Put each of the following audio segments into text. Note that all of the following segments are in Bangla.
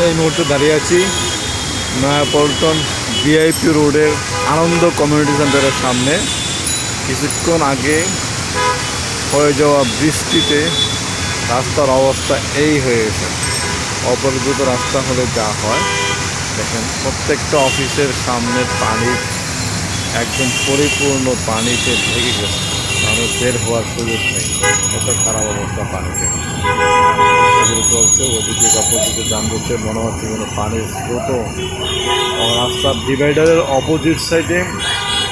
এই মুহূর্তে দাঁড়িয়ে আছি নয়াপল্টন ভিআইপি রোডের আনন্দ কমিউনিটি সেন্টারের সামনে। কিছুক্ষণ আগে হয়ে যাওয়া বৃষ্টিতে রাস্তার অবস্থা এই হয়ে গেছে। অপরিচিত রাস্তা হলে যা হয়। দেখেন, প্রত্যেকটা অফিসের সামনে পানি, একদম পরিপূর্ণ পানিতে ঢেকে গেছে। মানুষ বের হওয়ার সুযোগ নেই। এত খারাপ অবস্থা পানিতে। এগুলো চলছে ওদিকে অপোজিটে যান দিচ্ছে মনে হচ্ছে যেন পানির স্রোত রাস্তার ডিভাইডারের অপোজিট সাইডে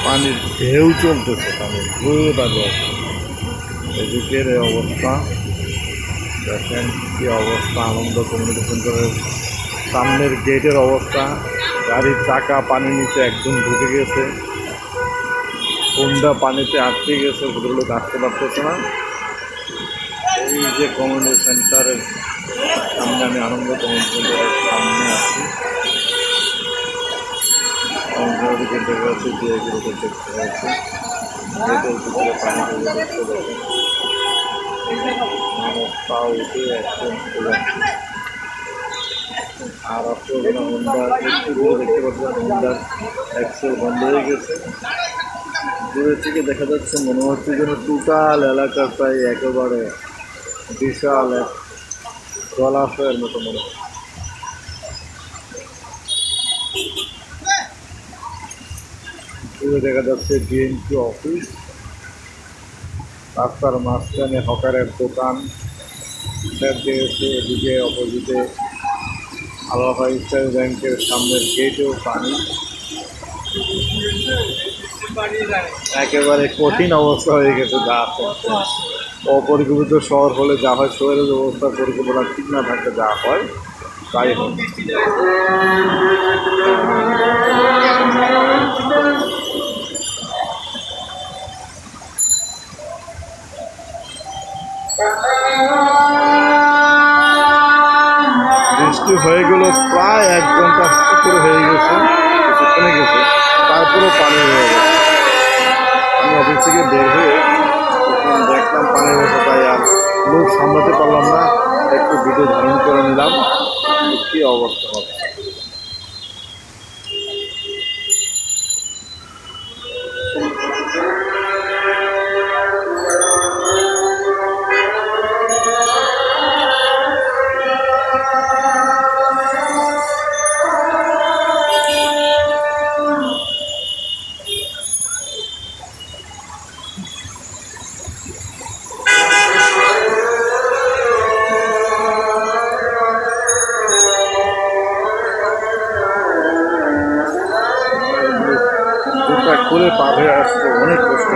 পানির ঢেউ চলতেছে, পানির রোদ আগে এদিকের এই অবস্থা, দেখেন কি অবস্থা, আনন্দ কমিউনিটি সেন্টারের সামনের গেটের অবস্থা। গাড়ির চাকা পানির নিচে একদম ঢুকে গেছে। কোনটা পানিতে আটকে গেছে, ভদ্রলোক আসতে পারতেছে না। এই যে কমিউনিটি সেন্টারের সামনে আমি আনন্দ সেন্টারের সামনে আছি। যে এগুলোকে দেখতে পুরো। আর একটু দূরে দেখতে বন্ধ হয়ে গেছে। দূরের থেকে দেখা যাচ্ছে মনে হচ্ছে যেন টোটাল প্রায় একেবারে বিশাল এক জলাশয়ের মতো মনে দূরে দেখা যাচ্ছে বিএনপি অফিস রাস্তার মাঝখানে হকারের দোকান। এদিকে, অপোজিটে আলাদা স্টেট ব্যাংকের সামনের গেটেও পানি। একেবারে কঠিন অবস্থা হয়ে গেছে, যা অপরিকল্পিত শহর হলে যা হয় শহরের ব্যবস্থা পরিকল্পনা ঠিক না থাকলে যা হয়, তাই হয় বৃষ্টি হয়ে গেল প্রায় এক ঘণ্টা উপরে হয়ে গেছে গেছে, তারপরেও পানি হয়ে গেছে। আমি অফিস থেকে বের হয়ে সামলাতে পারলাম না একটু ভিডিও ধারণ করে নিলাম। কী অবস্থা? হবে রাস্তা খুলে পা আসতে অনেক কষ্ট